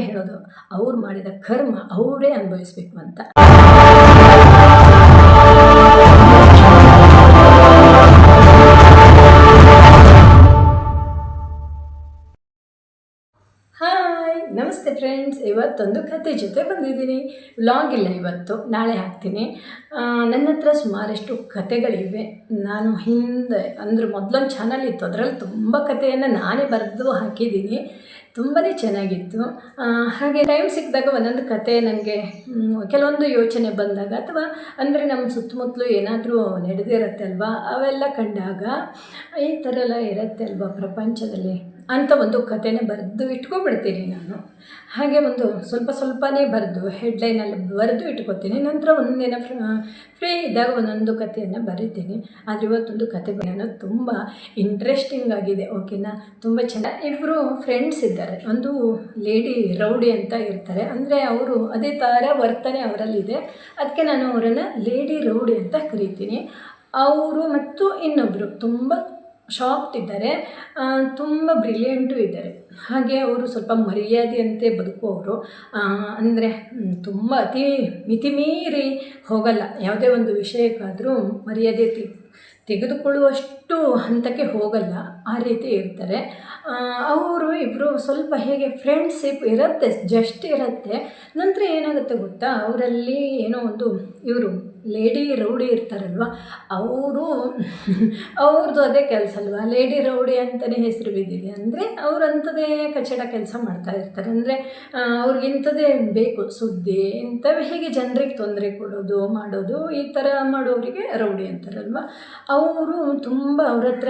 ಹೇಳೋದು ಅವ್ರು ಮಾಡಿದ ಕರ್ಮ ಅವರೇ ಅನುಭವಿಸ್ಬೇಕು ಅಂತ. ನಮಸ್ತೆ ಫ್ರೆಂಡ್ಸ್ ಇವತ್ತೊಂದು ಕತೆ ಜೊತೆ ಬಂದಿದ್ದೀನಿ. ವ್ಲಾಗ್ ಇಲ್ಲ ಇವತ್ತು, ನಾಳೆ ಹಾಕ್ತೀನಿ. ನನ್ನ ಹತ್ರ ಸುಮಾರಷ್ಟು ಕತೆಗಳಿವೆ ನಾನು ಹಿಂದೆ, ಅಂದರೆ ಮೊದಲೊಂದು ಚಾನಲ್ ಇತ್ತು, ಅದರಲ್ಲಿ ತುಂಬ ಕಥೆಯನ್ನು ನಾನೇ ಬರೆದು ಹಾಕಿದ್ದೀನಿ. ತುಂಬಾ ಚೆನ್ನಾಗಿತ್ತು. ಹಾಗೆ ಟೈಮ್ ಸಿಕ್ಕಿದಾಗ ಒಂದೊಂದು ಕತೆ ನನಗೆ ಕೆಲವೊಂದು ಯೋಚನೆ ಬಂದಾಗ, ಅಥವಾ ಅಂದರೆ ನಮ್ಮ ಸುತ್ತಮುತ್ತಲು ಏನಾದರೂ ನಡೆದಿರತ್ತೆ ಅಲ್ವಾ ಅವೆಲ್ಲ ಕಂಡಾಗ, ಈ ಥರ ಎಲ್ಲ ಇರುತ್ತೆ ಅಲ್ವಾ ಪ್ರಪಂಚದಲ್ಲಿ? ಅಂತ ಒಂದು ಕಥೆನ ಬರೆದು ಇಟ್ಕೊಬಿಡ್ತೀನಿ ನಾನು. ಹಾಗೆ ಒಂದು ಸ್ವಲ್ಪ ಸ್ವಲ್ಪನೇ ಬರೆದು ಹೆಡ್ಲೈನಲ್ಲಿ ಬರೆದು ಇಟ್ಕೊತೀನಿ. ನಂತರ ಒಂದಿನ ಫ್ರೀ ಇದ್ದಾಗ ಒಂದೊಂದು ಕಥೆಯನ್ನು ಬರೀತೀನಿ. ಆದರೆ ಇವತ್ತೊಂದು ಕತೆ ನಾನು ತುಂಬ ಇಂಟ್ರೆಸ್ಟಿಂಗ್ ಆಗಿದೆ ಓಕೆನಾ ತುಂಬ ಚೆನ್ನಾಗಿ ಇಬ್ಬರು ಫ್ರೆಂಡ್ಸ್ ಇದ್ದಾರೆ. ಒಂದು ಲೇಡಿ ರೌಡಿ ಅಂತ ಇರ್ತಾರೆ. ಅಂದರೆ ಅವರು ಅದೇ ಥರ ವರ್ತನೆ ಅವರಲ್ಲಿದೆ. ಅದಕ್ಕೆ ನಾನು ಅವರನ್ನು ಲೇಡಿ ರೌಡಿ ಅಂತ ಕರಿತೀನಿ. ಅವರು ಮತ್ತು ಇನ್ನೊಬ್ಬರು ತುಂಬ ಶಾರ್ಟ್ ಇದ್ದಾರೆ. ತುಂಬ ಬ್ರಿಲಿಯಂಟು ಇದ್ದಾರೆ. ಹಾಗೆ ಅವರು ಸ್ವಲ್ಪ ಮರ್ಯಾದೆಯಂತೆ ಬದುಕುವವರು. ಅಂದರೆ ತುಂಬ ಅತಿ ಮಿತಿಮೀರಿ ಹೋಗಲ್ಲ. ಯಾವುದೇ ಒಂದು ವಿಷಯಕ್ಕಾದರೂ ಮರ್ಯಾದೆ ತೆಗೆದುಕೊಳ್ಳುವಷ್ಟು ಹಂತಕ್ಕೆ ಹೋಗಲ್ಲ. ಆ ರೀತಿ ಇರ್ತಾರೆ. ಅವರು ಇಬ್ಬರು ಸ್ವಲ್ಪ ಹೇಗೆ ಫ್ರೆಂಡ್ಶಿಪ್ ಇರುತ್ತೆ ಜಸ್ಟ್ ಇರುತ್ತೆ. ನಂತರ ಏನಾಗುತ್ತೆ ಗೊತ್ತಾ? ಅವರಲ್ಲಿ ಏನೋ ಒಂದು ಇವರು ಲೇಡಿ ರೌಡಿ ಇರ್ತಾರಲ್ವ? ಅವರು ಅವ್ರದ್ದು ಅದೇ ಕೆಲಸ ಅಲ್ವಾ? ಲೇಡಿ ರೌಡಿ ಅಂತಲೇ ಹೆಸರು ಬಿದ್ದಿದೆ. ಅಂದರೆ ಅವ್ರು ಅಂಥದ್ದೇ ಕಚಡ ಕೆಲಸ ಮಾಡ್ತಾ ಇರ್ತಾರೆ. ಅಂದರೆ ಅವ್ರಿಗೆ ಇಂಥದ್ದೇ ಬೇಕು. ಸುದ್ದಿ ಇಂಥವೇ ಹೇಗೆ ಜನರಿಗೆ ತೊಂದರೆ ಕೊಡೋದು, ಮಾಡೋದು, ಈ ಥರ ಮಾಡೋರಿಗೆ ರೌಡಿ ಅಂತಾರಲ್ವ? ಅವರು ತುಂಬ ಅವ್ರ ಹತ್ರ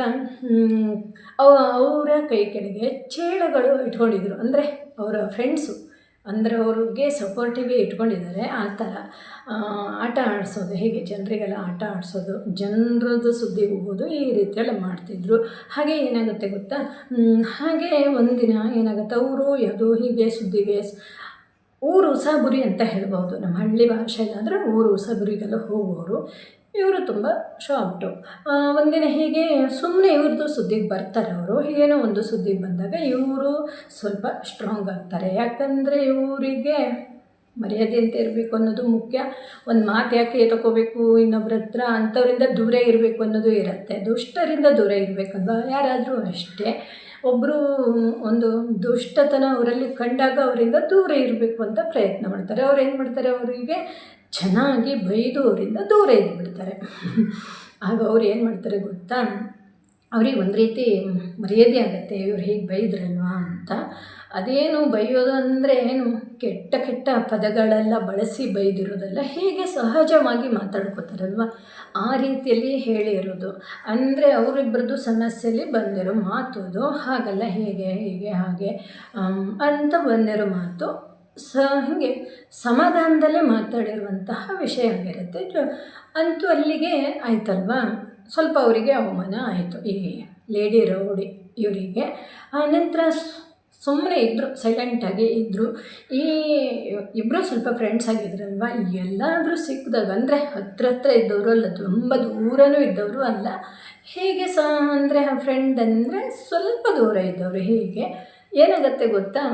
ಅವ- ಅವರ ಕೈ ಕೆಳಗೆ ಚೇಳಗಳು ಇಟ್ಕೊಂಡಿದ್ರು. ಅಂದರೆ, ಅವರ ಫ್ರೆಂಡ್ಸು ಅಂದರೆ ಅವ್ರಿಗೆ ಸಪೋರ್ಟಿವೇ ಇಟ್ಕೊಂಡಿದ್ದಾರೆ, ಆ ಥರ ಆಟ ಆಡಿಸೋದು, ಹೇಗೆ ಜನರಿಗೆಲ್ಲ ಆಟ ಆಡಿಸೋದು, ಜನರದ್ದು ಸುದ್ದಿ ಹೋಗೋದು ಈ ರೀತಿಯೆಲ್ಲ ಮಾಡ್ತಿದ್ರು. ಹಾಗೆ ಏನಾಗುತ್ತೆ ಗೊತ್ತಾ? ಹಾಗೆ ಒಂದಿನ ಏನಾಗುತ್ತೆ ಅವರು ಯಾವುದೋ, ಹೀಗೆ ಸುದ್ದಿಗೆ ಊರು ಉಸಾಬುರಿ ಅಂತ ಹೇಳ್ಬೋದು ನಮ್ಮ ಹಳ್ಳಿ ಭಾಷೆಯಲ್ಲಾದರೆ ಊರು ಉಸಾಬುರಿಗೆಲ್ಲ ಹೋಗೋರು. ಇವರು ತುಂಬ ಶಾರ್ಟು. ಒಂದಿನ ಹೀಗೆ ಸುಮ್ಮನೆ ಇವ್ರದ್ದು ಸುದ್ದಿಗೆ ಬರ್ತಾರೆ ಅವರು. ಏನೋ ಒಂದು ಸುದ್ದಿಗೆ ಬಂದಾಗ ಇವರು ಸ್ವಲ್ಪ ಸ್ಟ್ರಾಂಗ್ ಆಗ್ತಾರೆ. ಯಾಕಂದರೆ ಇವರಿಗೆ ಮರ್ಯಾದೆ ಅಂತ ಇರಬೇಕು ಅನ್ನೋದು ಮುಖ್ಯ. ಒಂದು ಮಾತು ಯಾಕೆ ತಗೋಬೇಕು ಇನ್ನೊಬ್ರ ಹತ್ರ? ಅಂಥವರಿಂದ ದೂರ ಇರಬೇಕು ಅನ್ನೋದು ಇರುತ್ತೆ. ದುಷ್ಟರಿಂದ ದೂರ ಇರಬೇಕಲ್ವ? ಯಾರಾದರೂ ಅಷ್ಟೇ. ಒಬ್ಬರು ಒಂದು ದುಷ್ಟತನ ಅವರಲ್ಲಿ ಕಂಡಾಗ ಅವರಿಂದ ದೂರ ಇರಬೇಕು ಅಂತ ಪ್ರಯತ್ನ ಮಾಡ್ತಾರೆ. ಅವ್ರು ಏನು ಮಾಡ್ತಾರೆ? ಅವರಿಗೆ ಚೆನ್ನಾಗಿ ಬೈದು ಅವರಿಂದ ದೂರ ಇದ್ಬಿಡ್ತಾರೆ. ಆಗ ಅವ್ರು ಏನು ಮಾಡ್ತಾರೆ ಗೊತ್ತಾ? ಅವ್ರಿಗೆ ಒಂದು ರೀತಿ ಮರ್ಯಾದೆ ಆಗುತ್ತೆ, ಇವ್ರು ಹೀಗೆ ಬೈದ್ರಲ್ವಾ ಅಂತ. ಅದೇನು ಬೈಯೋದು ಅಂದರೆ ಏನು, ಕೆಟ್ಟ ಕೆಟ್ಟ ಪದಗಳೆಲ್ಲ ಬಳಸಿ ಬೈದಿರೋದಲ್ಲ ಹೀಗೆ ಸಹಜವಾಗಿ ಮಾತಾಡ್ಕೋತಾರಲ್ವ? ಆ ರೀತಿಯಲ್ಲಿ ಹೇಳಿರೋದು. ಅಂದರೆ ಅವರಿಬ್ಬರದ್ದು ಸಮಸ್ಯೆಯಲ್ಲಿ ಬಂದಿರೋ ಮಾತು ಅದು ಹಾಗಲ್ಲ, ಹೇಗೆ, ಹೀಗೆ, ಹಾಗೆ ಅಂತ ಬಂದಿರೋ ಮಾತು ಸ, ಹಾಗೆ ಸಮಾಧಾನದಲ್ಲೇ ಮಾತಾಡಿರುವಂತಹ ವಿಷಯ ಆಗಿರುತ್ತೆ. ಜ- ಅಂತೂ ಅಲ್ಲಿಗೆ ಆಯ್ತಲ್ವಾ? ಸ್ವಲ್ಪ ಅವರಿಗೆ ಅವಮಾನ ಆಯಿತು. ಈ ಲೇಡಿ ರೌಡಿ ಇವರಿಗೆ. ಆನಂತರ ಸುಮ್ಮನೆ ಇದ್ದರು ಸೈಲೆಂಟಾಗಿ ಇದ್ದರು ಈ ಇಬ್ಬರು ಸ್ವಲ್ಪ ಫ್ರೆಂಡ್ಸ್ ಆಗಿದ್ರಲ್ವ? ಎಲ್ಲಾದರೂ ಸಿಕ್ಕಿದಾಗ ಅಂದರೆ ಹತ್ರ ಹತ್ರ ಇದ್ದವರು ಅಲ್ಲ, ತುಂಬ ದೂರನೂ ಇದ್ದವರು ಅಲ್ಲ. ಹೇಗೆ ಸ, ಅಂದರೆ ಫ್ರೆಂಡ್ ಅಂದರೆ ಸ್ವಲ್ಪ ದೂರ ಇದ್ದವರು. ಹೀಗೆ? ಏನಾಗತ್ತೆ ಗೊತ್ತಾ?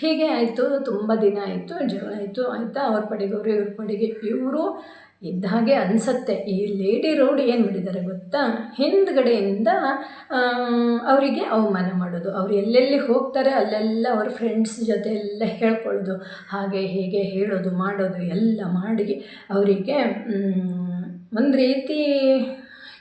ಹೀಗೆ ಆಯಿತು, ತುಂಬ ದಿನ ಆಯಿತು, ಜಗಳ ಆಯಿತು, ಆಯಿತಾ? ಅವ್ರ ಪಡೆಗೆ ಅವರು ಇವ್ರ ಪಡೆಗೆ, ಇವರು ಇದ್ದ ಹಾಗೆ ಅನಿಸತ್ತೆ. ಈ ಲೇಡಿ ರೋಡ್ ಏನು ಮಾಡಿದ್ದಾರೆ ಗೊತ್ತಾ? ಹಿಂದ್ಗಡೆಯಿಂದ ಅವರಿಗೆ ಅವಮಾನ ಮಾಡೋದು. ಅವ್ರು ಎಲ್ಲೆಲ್ಲಿ ಹೋಗ್ತಾರೆ, ಅಲ್ಲೆಲ್ಲ ಅವ್ರ ಫ್ರೆಂಡ್ಸ್ ಜೊತೆ ಎಲ್ಲ ಹೇಳ್ಕೊಳ್ಳೋದು. ಹಾಗೆ, ಹೀಗೆ ಹೇಳೋದು, ಮಾಡೋದು, ಎಲ್ಲ ಮಾಡಿ ಅವರಿಗೆ ಒಂದು ರೀತಿ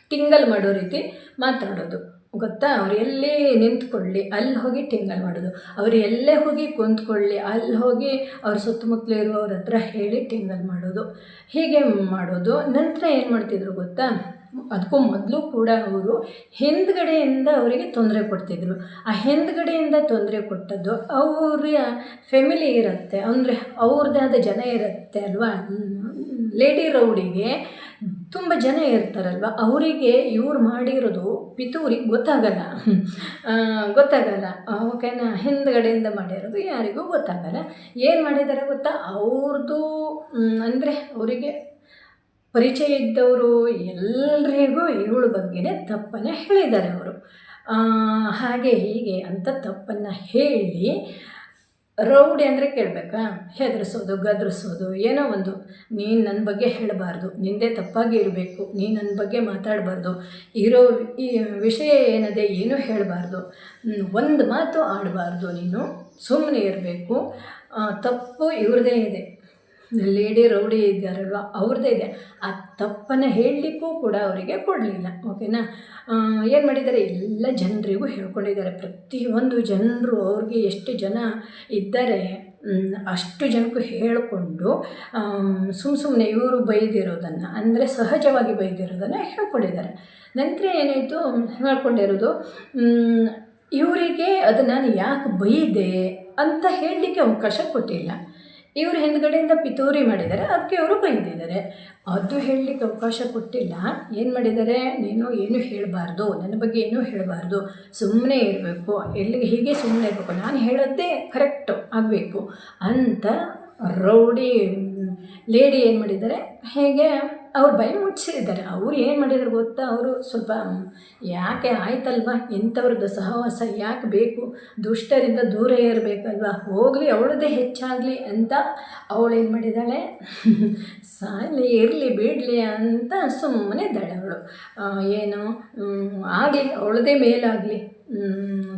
ಟಿಂಗಲ್ ಮಾಡೋ ರೀತಿ ಮಾತಾಡೋದು. ಗೊತ್ತಾ? ಅವ್ರು ಎಲ್ಲೇ ನಿಂತ್ಕೊಳ್ಳಿ. ಅಲ್ಲಿ ಹೋಗಿ ಟಿಂಗಲ್ ಮಾಡೋದು. ಅವ್ರು ಎಲ್ಲೇ ಹೋಗಿ ಕುಂತ್ಕೊಳ್ಳಿ. ಅಲ್ಲಿ ಹೋಗಿ ಅವ್ರ ಸುತ್ತಮುತ್ತಲು ಇರುವವ್ರ ಹತ್ರ ಹೇಳಿ ಟಿಂಗಲ್ ಮಾಡೋದು. ಹೀಗೆ ಮಾಡೋದು. ನಂತರ ಏನು ಮಾಡ್ತಿದ್ರು ಗೊತ್ತಾ? ಅದಕ್ಕೂ ಮೊದಲು ಕೂಡ ಅವರು ಹಿಂದ್ಗಡೆಯಿಂದ ಅವರಿಗೆ ತೊಂದರೆ ಕೊಡ್ತಿದ್ರು. ಆ ಹಿಂದ್ಗಡೆಯಿಂದ ತೊಂದರೆ ಕೊಟ್ಟದ್ದು ಅವರ ಫ್ಯಾಮಿಲಿ ಇರುತ್ತೆ. ಅಂದರೆ ಅವ್ರದ್ದೇ ಆದ ಜನ ಇರುತ್ತೆ ಅಲ್ವಾ? ಲೇಡಿ ರೌಡಿಗೆ ತುಂಬ ಜನ ಇರ್ತಾರಲ್ವ? ಅವರಿಗೆ ಇವ್ರು ಮಾಡಿರೋದು ಪಿತೂರಿಗೆ ಗೊತ್ತಾಗಲ್ಲ. ಗೊತ್ತಾಗಲ್ಲ. ಓಕೆನಾ ಹಿಂದ್ಗಡೆಯಿಂದ ಮಾಡಿರೋದು ಯಾರಿಗೂ ಗೊತ್ತಾಗಲ್ಲ. ಏನು ಮಾಡಿದ್ದಾರೆ ಗೊತ್ತಾ? ಅವ್ರದ್ದು ಅಂದರೆ ಅವರಿಗೆ ಪರಿಚಯ ಇದ್ದವರು ಎಲ್ಲರಿಗೂ ಇವಳ ಬಗ್ಗೆನೇ ತಪ್ಪನ್ನು ಹೇಳಿದ್ದಾರೆ ಅವರು. ಹಾಗೆ ಹೀಗೆ ಅಂತ ತಪ್ಪನ್ನು ಹೇಳಿ ರೌಡಿ ಅಂದರೆ ಕೇಳಬೇಕಾ? ಹೆದರಿಸೋದು, ಗದರಿಸೋದು, ಏನೋ ಒಂದು. ನೀನು ನನ್ನ ಬಗ್ಗೆ ಹೇಳಬಾರ್ದು. ನಿಂದೇ ತಪ್ಪಾಗಿ ಇರಬೇಕು. ನೀನು ನನ್ನ ಬಗ್ಗೆ ಮಾತಾಡಬಾರ್ದು. ಇರೋ ಈ ವಿಷಯ ಏನದೆ ಏನೂ ಹೇಳಬಾರ್ದು. ಒಂದು ಮಾತು ಆಡಬಾರ್ದು ನೀನು. ಸುಮ್ಮನೆ ಇರಬೇಕು. ತಪ್ಪು ಇವ್ರದೇ ಇದೆ. ಲೇಡಿ ರೌಡಿ ಇದ್ದಾರಲ್ವ, ಅವ್ರದ್ದೇ ಇದೆ. ಆ ತಪ್ಪನ್ನು ಹೇಳಲಿಕ್ಕೂ ಕೂಡ ಅವರಿಗೆ ಕೊಡಲಿಲ್ಲ, ಓಕೆನಾ? ಏನು ಮಾಡಿದ್ದಾರೆ? ಎಲ್ಲ ಜನರಿಗೂ ಹೇಳ್ಕೊಂಡಿದ್ದಾರೆ. ಪ್ರತಿಯೊಂದು ಜನರು ಅವ್ರಿಗೆ ಎಷ್ಟು ಜನ ಇದ್ದಾರೆ ಅಷ್ಟು ಜನಕ್ಕೂ ಹೇಳಿಕೊಂಡು ಸುಮ್ಮ ಸುಮ್ಮನೆ ಇವರು ಬೈದಿರೋದನ್ನು, ಅಂದರೆ ಸಹಜವಾಗಿ ಬೈದಿರೋದನ್ನು ಹೇಳ್ಕೊಂಡಿದ್ದಾರೆ. ನಂತರ ಏನಾಯಿತು? ಹೇಳ್ಕೊಂಡಿರೋದು ಇವರಿಗೆ ಅದು ನಾನು ಯಾಕೆ ಬೈದೆ ಅಂತ ಹೇಳಲಿಕ್ಕೆ ಅವಕಾಶ ಕೊಟ್ಟಿಲ್ಲ. ಇವರು ಹಿಂದ್ಗಡೆಯಿಂದ ಪಿತೂರಿ ಮಾಡಿದ್ದಾರೆ ಅದಕ್ಕೆ ಅವರು ಬೈದಿದ್ದಾರೆ ಅದು ಹೇಳಲಿಕ್ಕೆ ಅವಕಾಶ ಕೊಟ್ಟಿಲ್ಲ. ಏನು ಮಾಡಿದ್ದಾರೆ ನೀನು ಏನು ಹೇಳಬಾರ್ದು, ನನ್ನ ಬಗ್ಗೆ ಏನೂ ಹೇಳಬಾರ್ದು ಸುಮ್ಮನೆ ಇರಬೇಕು. ಎಲ್ಲಿಗೆ ಹೀಗೆ ಸುಮ್ಮನೆ ಇರಬೇಕು? ನಾನು ಹೇಳೋದೇ ಕರೆಕ್ಟು ಆಗಬೇಕು ಅಂತ ರೌಡಿ ಲೇಡಿ ಏನು ಮಾಡಿದ್ದಾರೆ ಹೇಗೆ ಅವ್ರ ಭಯ ಮುಚ್ಚಿದ್ದಾರೆ. ಅವ್ರು ಏನು ಮಾಡಿದ್ರು ಗೊತ್ತಾ? ಅವರು ಸ್ವಲ್ಪ ಯಾಕೆ ಆಯ್ತಲ್ವಾ? ಎಂಥವ್ರದ್ದು ಸಹವಾಸ, ಯಾಕೆ ಬೇಕು? ದುಷ್ಟರಿಂದ ದೂರ ಇರಬೇಕಲ್ವಾ? ಹೋಗಲಿ, ಅವಳದೇ ಹೆಚ್ಚಾಗಲಿ ಅಂತ ಅವಳೇನು ಏನು ಮಾಡಿದ್ದಾಳೆ ಸಾಲಿ, ಇರಲಿ, ಬಿಡಲಿ ಅಂತ ಸುಮ್ಮನೆ ಇದ್ದಾಳೆ ಅವಳು. ಏನು ಆಗಲಿ, ಅವಳದೇ ಮೇಲಾಗಲಿ.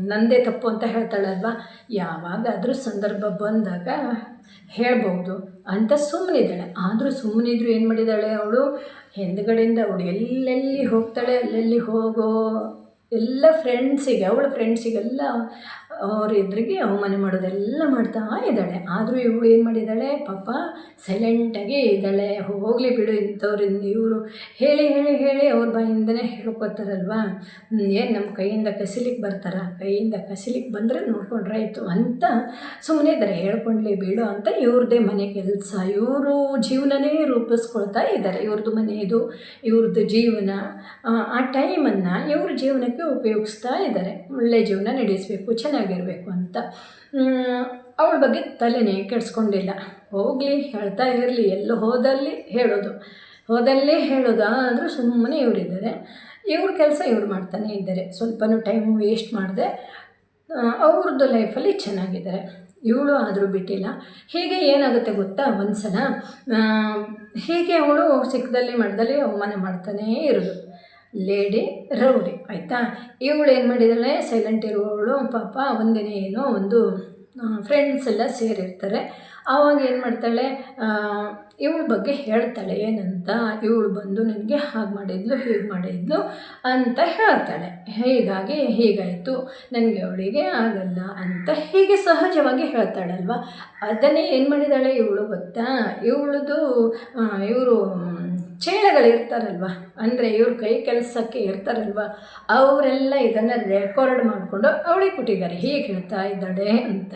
ನಂದೇ ತಪ್ಪು ಅಂತ ಹೇಳ್ತಾಳಲ್ವಾ? ಯಾವಾಗಾದರೂ ಸಂದರ್ಭ ಬಂದಾಗ ಹೇಳ್ಬೋದು ಅಂತ ಸುಮ್ಮನಿದ್ದಾಳೆ ಆದರೂ ಸುಮ್ಮನಿದ್ರು ಏನು ಮಾಡಿದ್ದಾಳೆ ಅವಳು? ಹಿಂದ್ಗಡೆಯಿಂದ ಅವಳು ಎಲ್ಲೆಲ್ಲಿ ಹೋಗ್ತಾಳೆ ಅಲ್ಲೆಲ್ಲಿ ಹೋಗೋ ಎಲ್ಲ ಫ್ರೆಂಡ್ಸಿಗೆ ಅವಳ ಫ್ರೆಂಡ್ಸಿಗೆಲ್ಲ ಅವ್ರ ಎದುರಿಗೆ ಅವಮಾನ ಮಾಡೋದೆಲ್ಲ ಮಾಡ್ತಾ ಇದ್ದಾಳೆ. ಆದರೂ ಇವಳು ಏನು ಮಾಡಿದ್ದಾಳೆ? ಪಾಪ ಸೈಲೆಂಟಾಗಿ ಇದ್ದಾಳೆ. ಹೋಗಲಿ ಬಿಡು ಇಂಥವ್ರಿಂದ. ಇವರು ಹೇಳಿ ಹೇಳಿ ಹೇಳಿ ಅವ್ರ ಬಾಯಿಂದನೇ ಹೇಳ್ಕೊತಾರಲ್ವಾ? ಏನು ನಮ್ಮ ಕೈಯಿಂದ ಕಸಿಲಿಕ್ಕೆ ಬರ್ತಾರ? ಕೈಯಿಂದ ಕಸಿಲಿಕ್ಕೆ ಬಂದರೆ ನೋಡ್ಕೊಂಡ್ರಾಯ್ತು ಅಂತ ಸುಮ್ಮನೆ ಇದ್ದಾರೆ ಹೇಳ್ಕೊಂಡ್ಲಿ ಬಿಡು ಅಂತ ಇವ್ರದ್ದೇ ಮನೆ ಕೆಲಸ. ಇವರು ಜೀವನನೇ ರೂಪಿಸ್ಕೊಳ್ತಾ ಇದ್ದಾರೆ ಇವ್ರದ್ದು ಮನೆಯದು ಇವ್ರದ್ದು ಜೀವನ. ಆ, ಟೈಮನ್ನು ಇವ್ರ ಜೀವನಕ್ಕೆ ಉಪಯೋಗಿಸ್ತಾ ಇದ್ದಾರೆ ಒಳ್ಳೆ ಜೀವನ ನಡೆಸಬೇಕು. ಚೆನ್ನಾಗಿರಬೇಕು ಅಂತ. ಅವಳ ಬಗ್ಗೆ ತಲೆನೇ ಕೆಡಿಸ್ಕೊಂಡಿಲ್ಲ. ಹೋಗಲಿ, ಹೇಳ್ತಾ ಇರಲಿ, ಎಲ್ಲೂ ಹೋದಲ್ಲಿ ಹೇಳೋದು. ಹೋದಲ್ಲೇ ಹೇಳೋದು ಆದರೂ ಸುಮ್ಮನೆ ಇವರಿದ್ದಾರೆ. ಇವ್ರ ಕೆಲಸ ಇವ್ರು ಮಾಡ್ತಾನೆ ಇದ್ದಾರೆ. ಸ್ವಲ್ಪನೂ ಟೈಮ್ ವೇಸ್ಟ್ ಮಾಡಿದೆ ಅವ್ರದ್ದು ಲೈಫಲ್ಲಿ ಚೆನ್ನಾಗಿದ್ದಾರೆ. ಇವಳು ಆದರೂ ಬಿಟ್ಟಿಲ್ಲ. ಹೀಗೆ ಏನಾಗುತ್ತೆ ಗೊತ್ತಾ ಒಂದು ಸಲ ಹೀಗೆ ಅವಳು ಸಿಕ್ಕದಲ್ಲಿ ಮಠದಲ್ಲಿ ಅವಮಾನ ಮಾಡ್ತಾನೇ ಇರೋದು. ಲೇಡಿ ರೌಡಿ, ಆಯಿತಾ? ಇವಳು ಏನು ಮಾಡಿದಾಳೆ? ಸೈಲೆಂಟ್ ಇರುವವಳು, ಪಾಪ ಒಂದಿನ ಏನೋ ಒಂದು ಫ್ರೆಂಡ್ಸ್ ಎಲ್ಲ ಸೇರಿರ್ತಾರೆ. ಆವಾಗ ಏನು ಮಾಡ್ತಾಳೆ? ಇವಳ ಬಗ್ಗೆ ಹೇಳ್ತಾಳೆ, ಏನಂತ? ಇವಳು ಬಂದು ನನಗೆ ಹಾಗೆ ಮಾಡಿದ್ಲು, ಹೀಗೆ ಮಾಡಿದ್ಲು ಅಂತ ಹೇಳ್ತಾಳೆ. ಹೀಗಾಗಿ ಹೀಗಾಯಿತು. ನನಗೆ ಅವಳಿಗೆ ಆಗಲ್ಲ ಅಂತ ಹೀಗೆ ಸಹಜವಾಗಿ ಹೇಳ್ತಾಳಲ್ವ? ಅದನ್ನೇ ಏನು ಮಾಡಿದಾಳೆ ಇವಳು ಗೊತ್ತಾ? ಇವಳದು ಇವರು ಚೇಳಗಳಿರ್ತಾರಲ್ವ ಅಂದರೆ ಇವ್ರ ಕೈ ಕೆಲಸಕ್ಕೆ ಇರ್ತಾರಲ್ವ? ಅವರೆಲ್ಲ ಇದನ್ನು ರೆಕಾರ್ಡ್ ಮಾಡಿಕೊಂಡು ಅವಳಿಗೆ ಕೊಟ್ಟಿದ್ದಾರೆ ಹೀಗೆ ಹೇಳ್ತಾ ಇದ್ದಾಳೆ ಅಂತ.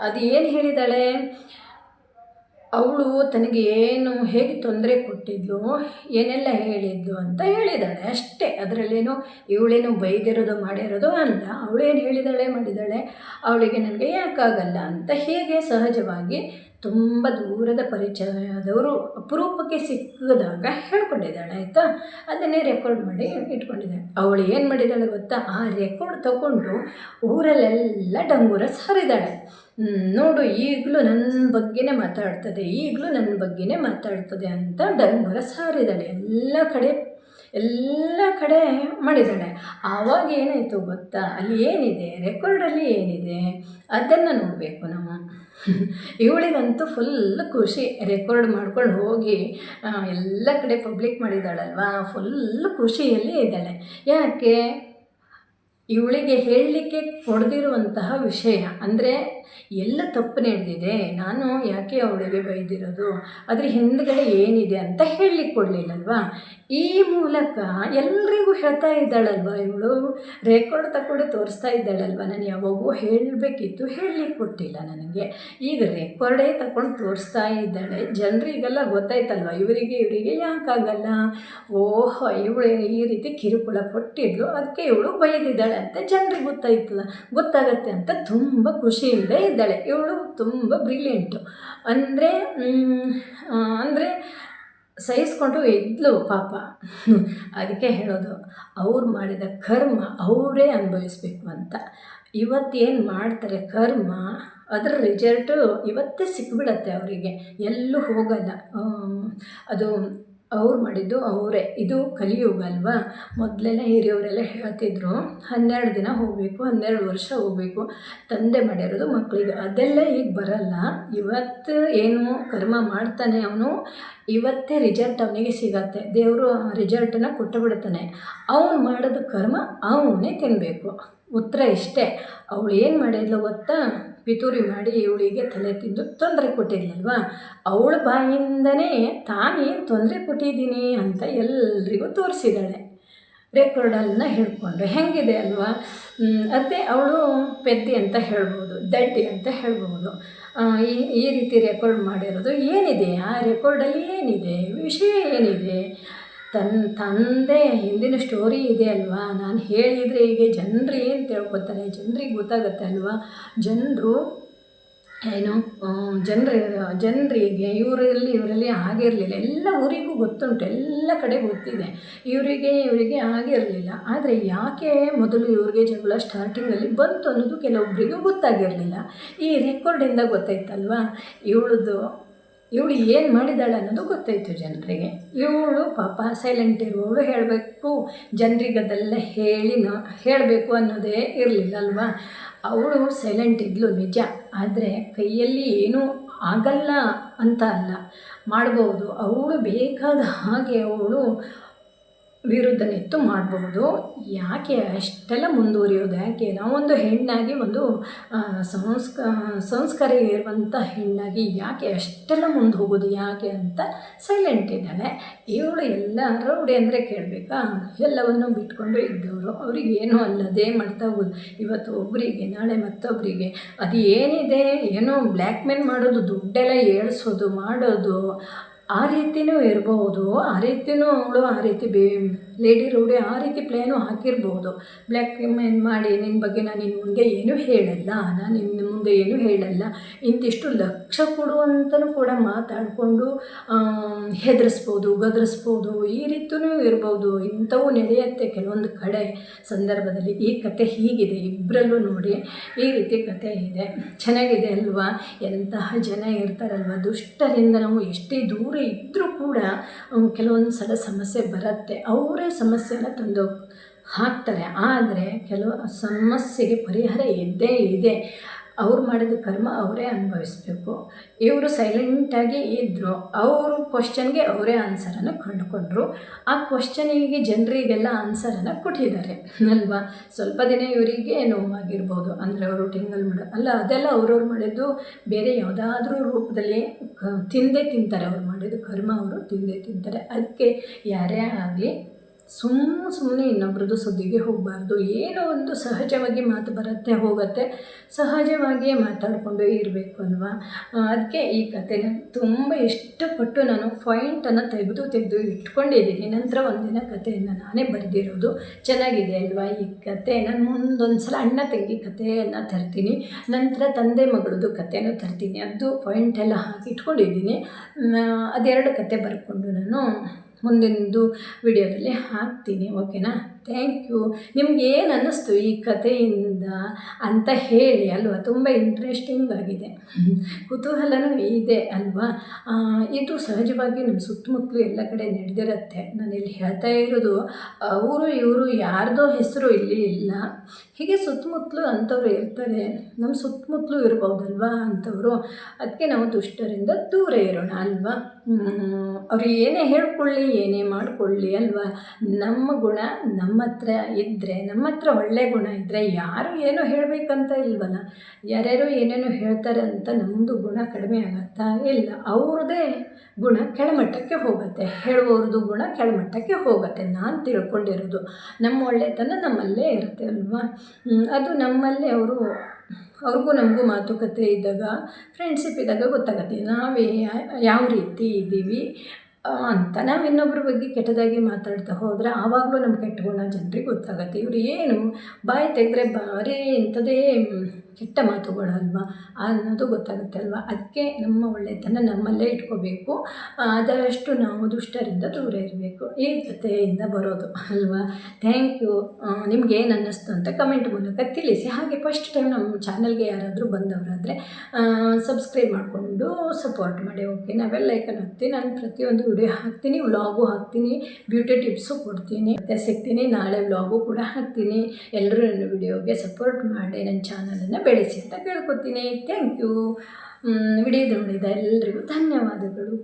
ಅದು ಏನು ಹೇಳಿದಾಳೆ? ಅವಳು ತನಗೆ ಏನು ಹೇಗೆ ತೊಂದರೆ ಕೊಟ್ಟಿದ್ಲು, ಏನೆಲ್ಲ ಹೇಳಿದ್ಲು ಅಂತ ಹೇಳಿದ್ದಾಳೆ ಅಷ್ಟೇ. ಅದರಲ್ಲೇನು ಇವಳೇನು ಬೈದಿರೋದು ಮಾಡಿರೋದು ಅಲ್ಲ. ಅವಳೇನು ಹೇಳಿದಾಳೆ, ಮಾಡಿದಾಳೆ? ಅವಳಿಗೆ ನನಗೆ ಯಾಕಾಗಲ್ಲ ಅಂತ ಹೀಗೆ ಸಹಜವಾಗಿ ತುಂಬ ದೂರದ ಪರಿಚಯದವರು ಅಪರೂಪಕ್ಕೆ ಸಿಕ್ಕಿದಾಗ ಹೇಳ್ಕೊಂಡಿದ್ದಾಳೆ, ಆಯಿತಾ? ಅದನ್ನೇ ರೆಕಾರ್ಡ್ ಮಾಡಿ ಇಟ್ಕೊಂಡಿದ್ದಾಳೆ. ಅವಳು ಏನು ಮಾಡಿದ್ದಾಳೆ ಗೊತ್ತಾ? ಆ ರೆಕಾರ್ಡ್ ತಗೊಂಡು ಊರಲ್ಲೆಲ್ಲ ಡಂಗೂರ ಸಾರಿದ್ದಾಳೆ. ನೋಡು, ಈಗಲೂ ನನ್ನ ಬಗ್ಗೆನೇ ಮಾತಾಡ್ತದೆ, ಈಗಲೂ ನನ್ನ ಬಗ್ಗೆನೇ ಮಾತಾಡ್ತದೆ ಅಂತ ಡಂಗೂರ ಸಾರಿದ್ದಾಳೆ ಎಲ್ಲ ಕಡೆ ಎಲ್ಲ ಕಡೆ ಮಾಡಿದ್ದಾಳೆ ಆವಾಗ ಏನಾಯಿತು ಗೊತ್ತಾ? ಅಲ್ಲಿ ಏನಿದೆ? ರೆಕಾರ್ಡಲ್ಲಿ ಏನಿದೆ? ಅದನ್ನು ನೋಡಬೇಕು ನಾವು. ಇವಳಿಗಂತೂ ಫುಲ್ ಖುಷಿ ರೆಕಾರ್ಡ್ ಮಾಡ್ಕೊಂಡು ಹೋಗಿ ಎಲ್ಲ ಕಡೆ ಪಬ್ಲಿಕ್ ಮಾಡಿದ್ದಾಳಲ್ವಾ? ಫುಲ್ ಖುಷಿಯಲ್ಲಿ ಇದ್ದಾಳೆ. ಯಾಕೆ? ಇವಳಿಗೆ ಹೇಳಲಿಕ್ಕೆ ಕೊಡದಿರುವಂತಹ ವಿಷಯ ಅಂದರೆ ಎಲ್ಲ ತಪ್ಪು ನಡೆದಿದೆ ನಾನು ಯಾಕೆ ಅವಳಿಗೆ ಬೈದಿರೋದು? ಅದ್ರ ಹಿಂದ್ಗಡೆ ಏನಿದೆ ಅಂತ ಹೇಳಲಿಕ್ಕೆ ಕೊಡಲಿಲ್ಲಲ್ವಾ? ಈ ಮೂಲಕ ಎಲ್ರಿಗೂ ಹೇಳ್ತಾ ಇದ್ದಾಳಲ್ವ ಇವಳು? ರೆಕಾರ್ಡ್ ತಗೊಂಡು ತೋರಿಸ್ತಾ ಇದ್ದಾಳಲ್ವ? ನಾನು ಯಾವಾಗೂ ಹೇಳಬೇಕಿತ್ತು ಹೇಳಲಿಕ್ಕೆ ಕೊಟ್ಟಿಲ್ಲ ನನಗೆ. ಈಗ ರೆಕಾರ್ಡೇ ತಗೊಂಡು ತೋರಿಸ್ತಾ ಇದ್ದಾಳೆ. ಜನರಿಗೆಲ್ಲ ಗೊತ್ತಾಯ್ತಲ್ವ? ಇವರಿಗೆ ಇವರಿಗೆ ಯಾಕಾಗಲ್ಲ? ಓಹೋ, ಇವಳು ಈ ರೀತಿ ಕಿರುಕುಳ ಕೊಟ್ಟಿದ್ಲು. ಅದಕ್ಕೆ ಇವಳು ಬೈದಿದ್ದಾಳೆ ಅಂತ ಜನರಿಗೆ ಗೊತ್ತಾಯ್ತದ, ಗೊತ್ತಾಗತ್ತೆ ಅಂತ ತುಂಬ ಖುಷಿಯಿಂದ. ಇದ್ದಾಳೆ. ಇವಳು ತುಂಬ ಬ್ರಿಲಿಯಂಟು ಅಂದರೆ ಅಂದರೆ ಸಹಿಸ್ಕೊಂಡು ಇದ್ಲು ಪಾಪ. ಅದಕ್ಕೆ ಹೇಳೋದು, ಅವ್ರು ಮಾಡಿದ ಕರ್ಮ ಅವರೇ ಅನುಭವಿಸ್ಬೇಕು ಅಂತ. ಇವತ್ತೇನು ಮಾಡ್ತಾರೆ ಕರ್ಮ, ಅದರ ರಿಸಲ್ಟು ಇವತ್ತೇ ಸಿಕ್ಬಿಡತ್ತೆ ಅವರಿಗೆ. ಎಲ್ಲೂ ಹೋಗಲ್ಲ. ಅದು ಅವ್ರು ಮಾಡಿದ್ದು ಅವರೇ. ಇದು ಕಲಿಯುಗ ಅಲ್ವಾ? ಮೊದಲೆಲ್ಲ ಹಿರಿಯವರೆಲ್ಲ ಹೇಳ್ತಿದ್ರು, ಹನ್ನೆರಡು ದಿನ ಹೋಗಬೇಕು, ಹನ್ನೆರಡು ವರ್ಷ ಹೋಗಬೇಕು. ತಂದೆ ಮಾಡಿರೋದು ಮಕ್ಕಳಿಗೆ ಅದೆಲ್ಲ ಈಗ ಬರಲ್ಲ. ಇವತ್ತು ಏನು ಕರ್ಮ ಮಾಡ್ತಾನೆ ಅವನು, ಇವತ್ತೇ ರಿಸಲ್ಟ್ ಅವನಿಗೆ ಸಿಗತ್ತೆ. ದೇವರು ರಿಸಲ್ಟನ್ನು ಕೊಟ್ಟು ಬಿಡ್ತಾನೆ ಅವನು ಮಾಡೋದು ಕರ್ಮ ಅವನೇ ತಿನ್ನಬೇಕು ಉತ್ತರ ಇಷ್ಟೇ. ಅವಳು ಏನು ಮಾಡಿದ್ಲು ಗೊತ್ತಾ? ಪಿತೂರಿ ಮಾಡಿ ಇವಳಿಗೆ ತಲೆ ತಿಂದು ತೊಂದರೆ ಕೊಟ್ಟಿದ್ಲಲ್ವಾ ಅವಳ ಬಾಯಿಂದನೇ ತಾನೇನು ತೊಂದರೆ ಕೊಟ್ಟಿದ್ದೀನಿ ಅಂತ ಎಲ್ರಿಗೂ ತೋರಿಸಿದ್ದಾಳೆ ರೆಕಾರ್ಡನ್ನ ಹಿಡ್ಕೊಂಡು ಹೆಂಗಿದೆ ಅಲ್ವಾ? ಅದೇ ಅವಳು ಪೆದ್ದಿ ಅಂತ ಹೇಳ್ಬೋದು, ದಡ್ಡಿ ಅಂತ ಹೇಳ್ಬೋದು. ಈ ಈ ರೀತಿ ರೆಕಾರ್ಡ್ ಮಾಡಿರೋದು ಏನಿದೆ? ಆ ರೆಕಾರ್ಡಲ್ಲಿ ಏನಿದೆ? ವಿಷಯ ಏನಿದೆ? ತನ್ನ ತಂದೆ ಹಿಂದಿನ ಸ್ಟೋರಿ ಇದೆ ಅಲ್ವಾ? ನಾನು ಹೇಳಿದರೆ ಈಗ ಜನರು ಏನು ತಿಳ್ಕೊತಾರೆ? ಜನರಿಗೆ ಗೊತ್ತಾಗುತ್ತೆ ಅಲ್ವಾ? ಜನರು, ಏನು ಜನರ, ಜನರಿಗೆ ಇವರಲ್ಲಿ ಇವರಲ್ಲಿ ಆಗಿರಲಿಲ್ಲ ಎಲ್ಲ ಊರಿಗೂ ಗೊತ್ತುಂಟು. ಎಲ್ಲ ಕಡೆ ಗೊತ್ತಿದೆ. ಇವರಿಗೆ ಇವರಿಗೆ ಆಗಿರಲಿಲ್ಲ ಆದರೆ ಯಾಕೆ ಮೊದಲು ಇವ್ರಿಗೆ ಜಗಳ ಸ್ಟಾರ್ಟಿಂಗಲ್ಲಿ ಬಂತು ಅನ್ನೋದು ಕೆಲವೊಬ್ಬರಿಗೂ ಗೊತ್ತಾಗಿರಲಿಲ್ಲ. ಈ ರೆಕಾರ್ಡಿಂದ ಗೊತ್ತಾಯ್ತಲ್ವಾ? ಇವಳದು ಇವಳು ಏನು ಮಾಡಿದ್ದಾಳೆ ಅನ್ನೋದು ಗೊತ್ತಾಯಿತು ಜನರಿಗೆ. ಇವಳು ಪಾಪ ಸೈಲೆಂಟ್ ಇರುವವಳು ಹೇಳಬೇಕು. ಜನರಿಗೆ ಅದೆಲ್ಲ ಹೇಳಿ ನ, ಹೇಳಬೇಕು ಅನ್ನೋದೇ ಇರಲಿಲ್ಲ ಅಲ್ವಾ? ಅವಳು ಸೈಲೆಂಟ್ ಇದ್ಲು ನಿಜ. ಆದರೆ ಕೈಯಲ್ಲಿ ಏನೂ ಆಗಲ್ಲ ಅಂತ ಅಲ್ಲ. ಮಾಡ್ಬೋದು. ಅವಳು ಬೇಕಾದ ಹಾಗೆ ಅವಳು ವಿರುದ್ಧ ನಿಂತು ಮಾಡಬಹುದು. ಯಾಕೆ ಅಷ್ಟೆಲ್ಲ ಮುಂದುವರಿಯೋದು ಯಾಕೆ ನಾವೊಂದು ಹೆಣ್ಣಾಗಿ ಒಂದು ಸಂಸ್ಕ, ಸಂಸ್ಕಾರ ಇರುವಂಥ ಹೆಣ್ಣಾಗಿ ಯಾಕೆ ಅಷ್ಟೆಲ್ಲ ಮುಂದೆ ಹೋಗೋದು ಯಾಕೆ ಅಂತ ಸೈಲೆಂಟ್ ಇದ್ದಾಳೆ. ಇವಳು ಎಲ್ಲ ರೌಡಿ ಅಂದರೆ ಕೇಳಬೇಕಾ? ಎಲ್ಲವನ್ನು ಬಿಟ್ಕೊಂಡು ಇದ್ದವರು. ಅವ್ರಿಗೆ ಏನೂ ಅಲ್ಲದೇ ಮಾಡ್ತಾ ಹೋಗೋದು. ಇವತ್ತು ಒಬ್ಬರಿಗೆ ನಾಳೆ ಮತ್ತೊಬ್ಬರಿಗೆ ಅದು ಏನಿದೆ ಏನೋ ಬ್ಲ್ಯಾಕ್ ಮೇಲ್ ಮಾಡೋದು, ದುಡ್ಡೆಲ್ಲ ಏಳಿಸೋದು, ಮಾಡೋದು. ಆ ರೀತಿಯೂ ಇರಬಹುದು ಆ ರೀತಿಯೂ ಅವಳು ಆ ರೀತಿ ಬೇ, ಲೇಡಿ ರೌಡಿ ಆ ರೀತಿ ಪ್ಲೇನು ಹಾಕಿರ್ಬೋದು. ಬ್ಲ್ಯಾಕ್ ಮೇನ್ ಮಾಡಿ ನಿನ್ನ ಬಗ್ಗೆ ನಾನು ನಿನ್ನ ಮುಂದೆ ಏನೂ ಹೇಳಲ್ಲ, ನಾನು ನಿನ್ನ ಮುಂದೆ ಏನೂ ಹೇಳಲ್ಲ. ಇಂತಿಷ್ಟು ಲಕ್ಷ ಕೊಡು ಅಂತಲೂ ಕೂಡ ಮಾತಾಡಿಕೊಂಡು ಹೆದರಿಸ್ಬೋದು, ಗದರಿಸ್ಬೋದು, ಈ ರೀತಿಯೂ ಇರ್ಬೋದು. ಇಂಥವು ನಡೆಯುತ್ತೆ ಕೆಲವೊಂದು ಕಡೆ ಸಂದರ್ಭದಲ್ಲಿ. ಈ ಕತೆ ಹೀಗಿದೆ ಇಬ್ಬರಲ್ಲೂ ನೋಡಿ ಈ ರೀತಿ ಕತೆ ಇದೆ. ಚೆನ್ನಾಗಿದೆ ಅಲ್ವಾ? ಎಂತಹ ಜನ ಇರ್ತಾರಲ್ವ? ದುಷ್ಟರಿಂದ ನಾವು ಎಷ್ಟೇ ದೂರ ಇದ್ದರೂ ಕೂಡ ಕೆಲವೊಂದು ಸಲ ಸಮಸ್ಯೆ ಬರುತ್ತೆ. ಅವರೇ ಸಮಸ್ಯೆನ ತಂದು ಹಾಕ್ತಾರೆ. ಆದರೆ ಕೆಲವು ಸಮಸ್ಯೆಗೆ ಪರಿಹಾರ ಇದ್ದೇ ಇದೆ. ಅವ್ರು ಮಾಡಿದ ಕರ್ಮ ಅವರೇ ಅನುಭವಿಸ್ಬೇಕು. ಇವರು ಸೈಲೆಂಟಾಗಿ ಇದ್ದರು ಅವರು ಕ್ವಶನ್ಗೆ ಅವರೇ ಆನ್ಸರನ್ನು ಕಂಡುಕೊಂಡ್ರು. ಆ ಕ್ವಶನಿಗೆ ಜನರಿಗೆಲ್ಲ ಆನ್ಸರನ್ನು ಕೊಟ್ಟಿದ್ದಾರೆ, ಅಲ್ವಾ? ಸ್ವಲ್ಪ ದಿನ ಇವರಿಗೆ ನೋವಾಗಿರ್ಬೋದು. ಅಂದರೆ ಅವರು ಟಿಂಗಲ್ ಮಾಡ, ಅಲ್ಲ, ಅದೆಲ್ಲ ಅವ್ರವ್ರು ಮಾಡಿದ್ದು ಬೇರೆ ಯಾವುದಾದ್ರೂ ರೂಪದಲ್ಲಿ ತಿಂದೇ ತಿಂತಾರೆ. ಅವ್ರು ಮಾಡಿದ ಕರ್ಮ ಅವರು ತಿಂದೇ ತಿಂತಾರೆ. ಅದಕ್ಕೆ ಯಾರೇ ಆಗಲಿ ಸುಮ್ಮ ಸುಮ್ಮನೆ ಇನ್ನೊಬ್ರದ್ದು ಸುದ್ದಿಗೆ ಹೋಗಬಾರ್ದು. ಏನೋ ಒಂದು ಸಹಜವಾಗಿ ಮಾತು ಬರುತ್ತೆ, ಹೋಗುತ್ತೆ. ಸಹಜವಾಗಿಯೇ ಮಾತಾಡಿಕೊಂಡು ಇರಬೇಕು ಅಲ್ವಾ? ಅದಕ್ಕೆ ಈ ಕಥೆನ ತುಂಬ ಇಷ್ಟಪಟ್ಟು ನಾನು ಪಾಯಿಂಟನ್ನು ತೆಗೆದು ತೆಗೆದು ಇಟ್ಕೊಂಡಿದ್ದೀನಿ. ನಂತರ ಒಂದಿನ ಕಥೆಯನ್ನು ನಾನೇ ಬರೆದಿರೋದು ಚೆನ್ನಾಗಿದೆ ಅಲ್ವಾ? ಈ ಕತೆ ನಾನು ಮುಂದೊಂದು ಸಲ ಅಣ್ಣ ತಂಗಿ ಕಥೆಯನ್ನು ತರ್ತೀನಿ. ನಂತರ ತಂದೆ ಮಗಳದ್ದು ಕಥೆನೂ ತರ್ತೀನಿ. ಅದು ಪಾಯಿಂಟ್ ಎಲ್ಲ ಹಾಕಿ ಇಟ್ಕೊಂಡಿದ್ದೀನಿ ಅದೆರಡು ಕತೆ ಬರ್ಕೊಂಡು ನಾನು ಮುಂದಿನದು ವಿಡಿಯೋದಲ್ಲಿ ಹಾಕ್ತೀನಿ ಓಕೆನಾ ಥ್ಯಾಂಕ್ ಯು ನಿಮ್ಗೆ ಏನು ಅನ್ನಿಸ್ತು ಈ ಕಥೆಯಿಂದ ಅಂತ ಹೇಳಿ ಅಲ್ವಾ? ತುಂಬ ಇಂಟ್ರೆಸ್ಟಿಂಗ್ ಆಗಿದೆ. ಕುತೂಹಲನೂ ಇದೆ ಅಲ್ವಾ? ಇದು ಸಹಜವಾಗಿ ನಮ್ಮ ಸುತ್ತಮುತ್ತಲು ಎಲ್ಲ ಕಡೆ ನಡೆದಿರುತ್ತೆ. ನಾನು ಇಲ್ಲಿ ಹೇಳ್ತಾ ಇರೋದು ಅವರು ಇವರು ಯಾರ್ದೋ ಹೆಸರು ಇಲ್ಲಿ ಇಲ್ಲ. ಹೀಗೆ ಸುತ್ತಮುತ್ತಲು ಅಂಥವ್ರು ಇರ್ತಾರೆ. ನಮ್ಮ ಸುತ್ತಮುತ್ತಲು ಇರ್ಬೋದಲ್ವಾ ಅಂಥವ್ರು? ಅದಕ್ಕೆ ನಾವು ದುಷ್ಟರಿಂದ ದೂರ ಇರೋಣ ಅಲ್ವಾ? ಅವರು ಅವ್ರು ಏನೇ ಹೇಳ್ಕೊಳ್ಳಿ ಏನೇ ಮಾಡಿಕೊಳ್ಳಿ ಅಲ್ವಾ? ನಮ್ಮ ಗುಣ ನಮ್ಮ ಹತ್ರ ಇದ್ದರೆ ನಮ್ಮ ಹತ್ರ ಒಳ್ಳೆಯ ಗುಣ ಇದ್ದರೆ ಯಾರು ಏನೋ ಹೇಳಬೇಕಂತ ಇಲ್ವಲ್ಲ? ಯಾರ್ಯಾರು ಏನೇನೋ ಹೇಳ್ತಾರೆ ಅಂತ ನಮ್ಮದು ಗುಣ ಕಡಿಮೆ ಆಗತ್ತಾ ಇಲ್ಲ. ಅವ್ರದ್ದೇ ಗುಣ ಕೆಳಮಟ್ಟಕ್ಕೆ ಹೋಗುತ್ತೆ. ಹೇಳುವವ್ರದ್ದು ಗುಣ ಕೆಳಮಟ್ಟಕ್ಕೆ ಹೋಗುತ್ತೆ. ನಾನು ತಿಳ್ಕೊಂಡಿರೋದು ನಮ್ಮ ಒಳ್ಳೆತನ ನಮ್ಮಲ್ಲೇ ಇರುತ್ತೆ ಅಲ್ವಾ? ಅದು ನಮ್ಮಲ್ಲೇ ಅವರು, ಅವ್ರಿಗೂ ನಮಗೂ ಮಾತುಕತೆ ಇದ್ದಾಗ ಫ್ರೆಂಡ್ಶಿಪ್ ಇದ್ದಾಗ ಗೊತ್ತಾಗುತ್ತೆ. ನಾವೇ ಯಾವ ರೀತಿ ಇದ್ದೀವಿ? ಅಂತ. ನಾವು ಇನ್ನೊಬ್ಬರ ಬಗ್ಗೆ ಕೆಟ್ಟದಾಗಿ ಮಾತಾಡ್ತಾ ಹೋದರೆ ಆವಾಗಲೂ ನಮ್ಮ ಕೆಟ್ಟ ಗುಣ ಜನರಿಗೆ ಗೊತ್ತಾಗುತ್ತೆ. ಇವರು ಏನು ಬಾಯಿ ತೆಗೆದ್ರೆ ಬರೀ ಇಂಥದ್ದೇ ಕೆಟ್ಟ ಮಾತುಗಳಲ್ವಾ? ಅನ್ನೋದು ಗೊತ್ತಾಗುತ್ತೆ ಅಲ್ವಾ? ಅದಕ್ಕೆ ನಮ್ಮ ಒಳ್ಳೆಯತನ ನಮ್ಮಲ್ಲೇ ಇಟ್ಕೋಬೇಕು. ಆದಷ್ಟು ನಾವು ದುಷ್ಟರಿಂದ ದೂರ ಇರಬೇಕು. ಈ ಕಥೆಯಿಂದ ಬರೋದು ಅಲ್ವಾ? ಥ್ಯಾಂಕ್ ಯು ನಿಮ್ಗೆ ಏನು ಅನ್ನಿಸ್ತು ಅಂತ ಕಮೆಂಟ್ ಮೂಲಕ ತಿಳಿಸಿ. ಹಾಗೆ ಫಸ್ಟ್ ಟೈಮ್ ನಮ್ಮ ಚಾನಲ್ಗೆ ಯಾರಾದರೂ ಬಂದವರಾದರೆ ಸಬ್ಸ್ಕ್ರೈಬ್ ಮಾಡಿಕೊಂಡು ಸಪೋರ್ಟ್ ಮಾಡಿ ಓಕೆ ನಾವೆಲ್ಲ ಲೈಕನ್ ಹಾಕ್ತೀನಿ. ನಾನು ಪ್ರತಿಯೊಂದು ವಿಡಿಯೋ ಹಾಕ್ತೀನಿ ವ್ಲಾಗು ಹಾಕ್ತೀನಿ. ಬ್ಯೂಟಿ ಟಿಪ್ಸು ಕೊಡ್ತೀನಿ. ಮತ್ತೆ ಸಿಗ್ತೀನಿ. ನಾಳೆ ವ್ಲಾಗು ಕೂಡ ಹಾಕ್ತೀನಿ. ಎಲ್ಲರೂ ನನ್ನ ವಿಡಿಯೋಗೆ ಸಪೋರ್ಟ್ ಮಾಡಿ, ನನ್ನ ಚಾನಲನ್ನು ಬೆಳೆಸಿ ಅಂತ ಕೇಳ್ಕೊತೀನಿ. ಥ್ಯಾಂಕ್ ಯು ವಿಡಿಯೋ ನೋಡಿದ ಎಲ್ಲರಿಗೂ ಧನ್ಯವಾದಗಳು.